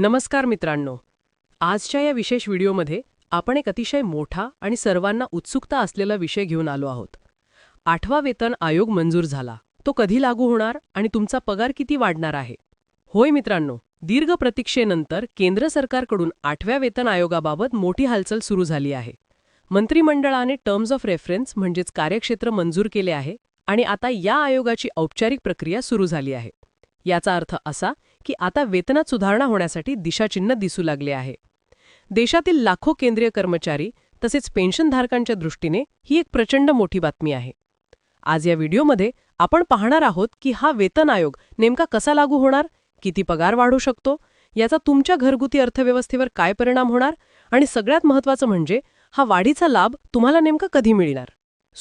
नमस्कार मित्रांनो. आजच्या या विशेष व्हिडिओमध्ये आपण एक अतिशय मोठा आणि सर्वांना उत्सुकता असलेला विषय घेऊन आलो आहोत. आठवा वेतन आयोग मंजूर झाला. तो कधी लागू होणार आणि तुमचा पगार किती वाढणार आहे? होय मित्रांनो दीर्घ प्रतीक्षेनंतर केंद्र सरकारकडून आठव्या वेतन आयोगाबाबत मोठी हालचाल सुरू झाली आहे. मंत्रिमंडळाने टर्म्स ऑफ रेफरन्स म्हणजेच कार्यक्षेत्र मंजूर केले आहे आणि आता या आयोगाची औपचारिक प्रक्रिया सुरू झाली आहे. याचा अर्थ असा की आता वेतनात सुधारणा होण्यासाठी दिशाचिन्ह दिसू लागले आहे. देशातील लाखो केंद्रीय कर्मचारी तसेच पेन्शनधारकांच्या दृष्टीने ही एक प्रचंड मोठी बातमी आहे. आज या व्हिडिओमध्ये आपण पाहणार आहोत की हा वेतन आयोग नेमका कसा लागू होणार किती पगार वाढू शकतो याचा तुमच्या घरगुती अर्थव्यवस्थेवर काय परिणाम होणार आणि सगळ्यात महत्त्वाचं म्हणजे हा वाढीचा लाभ तुम्हाला नेमका कधी मिळणार?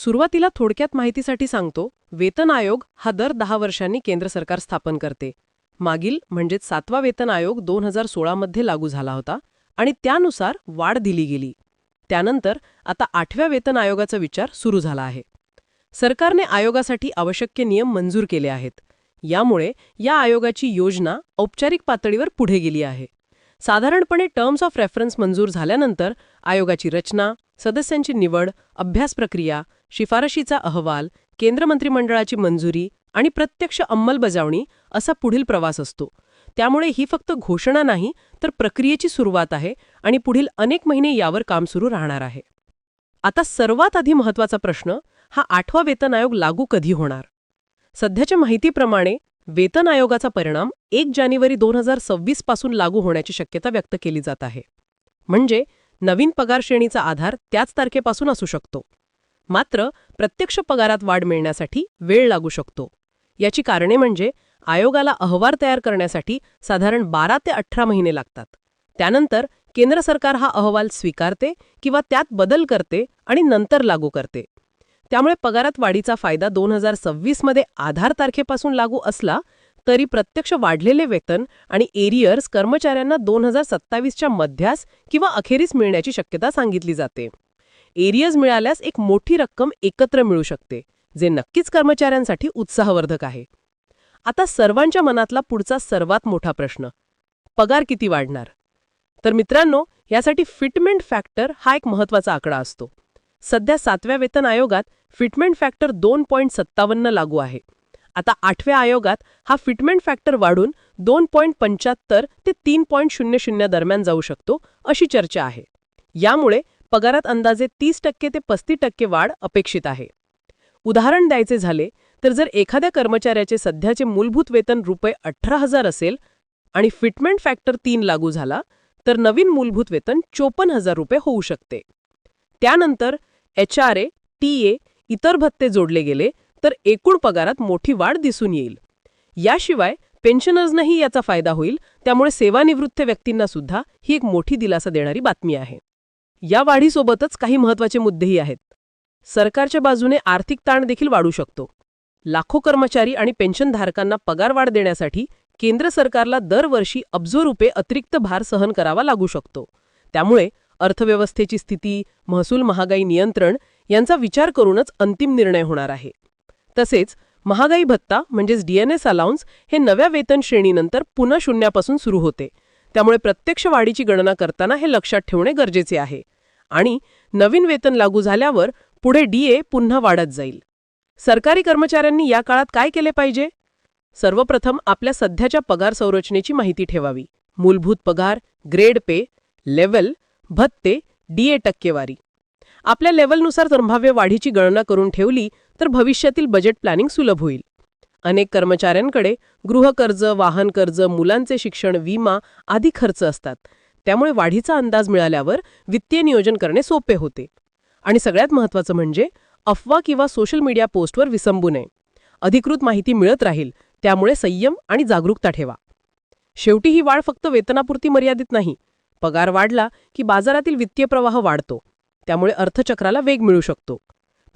सुरुवातीला थोडक्यात माहितीसाठी सांगतो वेतन आयोग हा दर दहा वर्षांनी केंद्र सरकार स्थापन करते. मागील म्हणजेच सातवा वेतन आयोग दोन हजार सोळामध्ये लागू झाला होता आणि त्यानुसार वाढ दिली गेली. त्यानंतर आता आठव्या वेतन आयोगाचा विचार सुरू झाला आहे. सरकारने आयोगासाठी आवश्यक नियम मंजूर केले आहेत. यामुळे या आयोगाची योजना औपचारिक पातळीवर पुढे गेली आहे. साधारणपणे टर्म्स ऑफ रेफरन्स मंजूर झाल्यानंतर आयोगाची रचना सदस्यांची निवड अभ्यास प्रक्रिया शिफारशीचा अहवाल केंद्र मंत्रिमंडळाची मंजुरी आणि प्रत्यक्ष अंमलबजावणी असा पुढील प्रवास असतो. त्यामुळे ही फक्त घोषणा नाही तर प्रक्रियेची सुरुवात आहे आणि पुढील अनेक महिने यावर काम सुरू राहणार आहे. आता सर्वात आधी महत्त्वाचा प्रश्न हा आठवा वेतन आयोग लागू कधी होणार? सध्याच्या माहितीप्रमाणे वेतन आयोगाचा परिणाम एक जानेवारी दोन हजार सव्वीसपासून लागू होण्याची शक्यता व्यक्त केली जात आहे. म्हणजे नवीन पगार श्रेणीचा आधार त्याच तारखेपासून असू शकतो. मात्र प्रत्यक्ष पगारात वाढ मिळण्यासाठी वेळ लागू शकतो. याची कारणे म्हणजे आयोगाला अहवाल तयार करण्यासाठी साधारण बारा ते अठरा महिने लागतात. त्यानंतर केंद्र सरकार हा अहवाल स्वीकारते किंवा त्यात बदल करते आणि नंतर लागू करते. त्यामुळे पगारात वाढीचा फायदा दोन हजार सव्वीसमध्ये आधार तारखेपासून लागू असला तरी प्रत्यक्ष वाढलेले वेतन आणि एरियर्स कर्मचाऱ्यांना दोन हजार सत्तावीसच्या मध्यास किंवा अखेरीस मिळण्याची शक्यता सांगितली जाते. एरियर्स मिळाल्यास एक मोठी रक्कम एकत्र मिळू शकते जे नक्कीच कर्मचाऱ्यांसाठी उत्साहवर्धक आहे. आता सर्वांच्या मनातला पुढचा सर्वात मोठा प्रश्न पगार किती वाढणार? तर मित्रांनो यासाठी फिटमेंट फॅक्टर हा एक महत्त्वाचा आकडा असतो. सध्या सातव्या वेतन आयोगात फिटमेंट फॅक्टर दोन पॉईंट सत्तावन्न लागू आहे. आता आठव्या आयोगात हा फिटमेंट फॅक्टर वाढून दोन पॉईंट पंच्याहत्तर ते तीन पॉईंट शून्य शून्य दरम्यान जाऊ शकतो अशी चर्चा आहे. यामुळे पगारात अंदाजे तीस टक्के ते पस्तीस टक्के वाढ अपेक्षित आहे. उदाहरण द्यायचे झाले तर जर एखाद्या कर्मचाऱ्याचे सध्याचे मूलभूत वेतन रुपये अठरा हजार असेल आणि फिटमेंट फॅक्टर तीन लागू झाला तर नवीन मूलभूत वेतन चोपन्न हजार रुपये होऊ शकते. त्यानंतर H R A T A इतर भत्ते जोडले गेले तर एकूण पगारात मोठी वाढ दिसून येईल. याशिवाय पेन्शनर्सनाही याचा फायदा होईल. त्यामुळे सेवानिवृत्त व्यक्तींना सुद्धा ही एक मोठी दिलासा देणारी बातमी आहे. या वाढीसोबतच काही महत्त्वाचे मुद्देही आहेत. सरकारच्या बाजूने आर्थिक ताण देखील वाढू शकतो. लाखो कर्मचारी आणि पेन्शनधारकांना पगारवाढ देण्यासाठी केंद्र सरकारला दरवर्षी अब्जो रुपये अतिरिक्त भार सहन करावा लागू शकतो. त्यामुळे अर्थव्यवस्थेची स्थिती महसूल महागाई नियंत्रण यांचा विचार करूनच अंतिम निर्णय होणार आहे. तसेच महागाई भत्ता म्हणजेच डीएनएस अलाउन्स हे नव्या वेतन श्रेणीनंतर पुन्हा शून्यापासून सुरू होते. त्यामुळे प्रत्यक्ष वाढीची गणना करताना हे लक्षात ठेवणे गरजेचे आहे. आणि नवीन वेतन लागू झाल्यावर पुढे डीए पुन्हा वाढत जाईल. सरकारी कर्मचाऱ्यांनी या काळात काय केले पाहिजे? सर्वप्रथम आपल्या सध्याच्या पगार संरचनेची माहिती ठेवावी. मूलभूत पगार ग्रेड पे लेवल भत्ते डीए टक्केवारी. आपल्या लेवलनुसार संभाव्य वाढीची गणना करून ठेवली तर भविष्यातील बजेट प्लॅनिंग सुलभ होईल. अनेक कर्मचाऱ्यांकडे गृहकर्ज वाहन कर्ज मुलांचे शिक्षण विमा आदी खर्च असतात. त्यामुळे वाढीचा अंदाज मिळाल्यावर वित्तीय नियोजन करणे सोपे होते. आणि सगळ्यात महत्त्वाचं म्हणजे अफवा किंवा सोशल मीडिया पोस्टवर विसंबू नये. अधिकृत माहिती मिळत राहील त्यामुळे संयम आणि जागरूकता ठेवा. शेवटी ही वाढ फक्त वेतनापुरती मर्यादित नाही. पगार वाढला की बाजारातील वित्तीय प्रवाह वाढतो. त्यामुळे अर्थचक्राला वेग मिळू शकतो.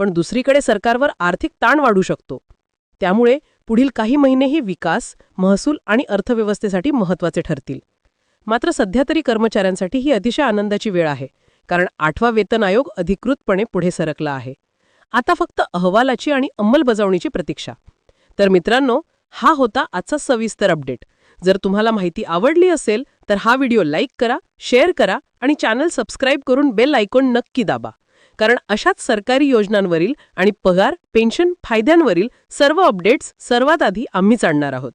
पण दुसरीकडे सरकारवर आर्थिक ताण वाढू शकतो. त्यामुळे पुढील काही महिनेही विकास महसूल आणि अर्थव्यवस्थेसाठी महत्त्वाचे ठरतील. मात्र सध्या तरी कर्मचाऱ्यांसाठी ही अतिशय आनंदाची वेळ आहे कारण आठवा वेतन आयोग अधिकृतपणे पुढे सरकला आहे. आता फक्त अहवालाची आणि अंमलबजावणीची प्रतीक्षा. तर मित्रांनो हा होता आजचा सविस्तर अपडेट. जर तुम्हाला माहिती आवडली असेल तर हा व्हिडिओ लाईक करा शेअर करा आणि चॅनल सबस्क्राईब करून बेल आयकॉन नक्की दाबा. कारण अशाच सरकारी योजनांवरील आणि पगार पेन्शन फायद्यांवरील सर्व अपडेट्स सर्वात आधी आम्हीच आणणार आहोत.